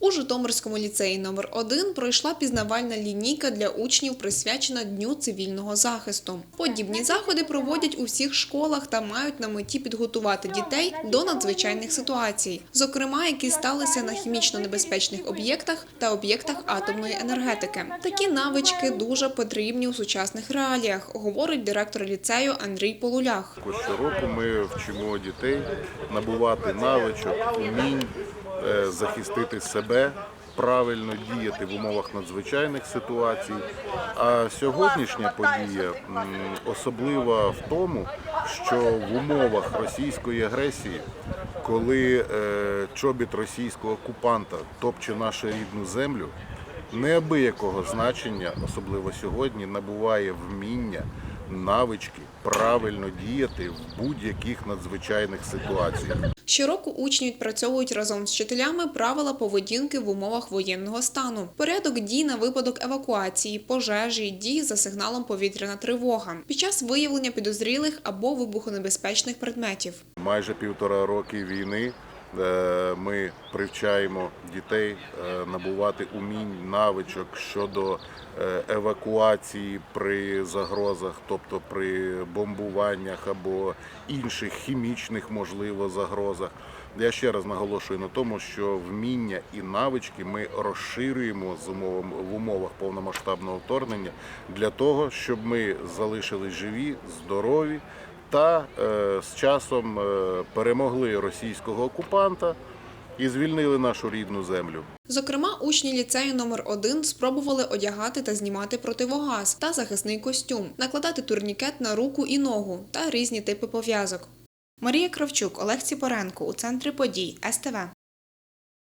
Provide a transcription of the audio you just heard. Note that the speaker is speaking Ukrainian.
У Житомирському ліцеї номер 1 пройшла пізнавальна лінійка для учнів, присвячена Дню цивільного захисту. Подібні заходи проводять у всіх школах та мають на меті підготувати дітей до надзвичайних ситуацій, зокрема, які сталися на хімічно небезпечних об'єктах та об'єктах атомної енергетики. Такі навички дуже потрібні у сучасних реаліях, говорить директор ліцею Андрій Полулях. Щороку ми вчимо дітей набувати навичок, умінь захистити себе, правильно діяти в умовах надзвичайних ситуацій. А сьогоднішня подія особлива в тому, що в умовах російської агресії, коли е, чобіт російського окупанта топче нашу рідну землю, неабиякого значення, особливо сьогодні, набуває вміння, навички правильно діяти в будь-яких надзвичайних ситуаціях. Щороку учні відпрацьовують разом з вчителями правила поведінки в умовах воєнного стану, порядок дій на випадок евакуації, пожежі, дій за сигналом повітряна тривога під час виявлення підозрілих або вибухонебезпечних предметів. Майже півтора роки війни ми привчаємо дітей е, набувати умінь, навичок щодо е, евакуації при загрозах, тобто при бомбуваннях або інших хімічних, можливо, загрозах. Я ще раз наголошую на тому, що вміння і навички ми розширюємо з умовами в умовах повномасштабного вторгнення для того, щоб ми залишились живі, здорові та е, з часом е, перемогли російського окупанта і звільнили нашу рідну землю. Зокрема, учні ліцею номер 1 спробували одягати та знімати противогаз та захисний костюм, накладати турнікет на руку і ногу та різні типи пов'язок. Марія Кравчук, Олег Ціпоренко у центрі подій СТВ.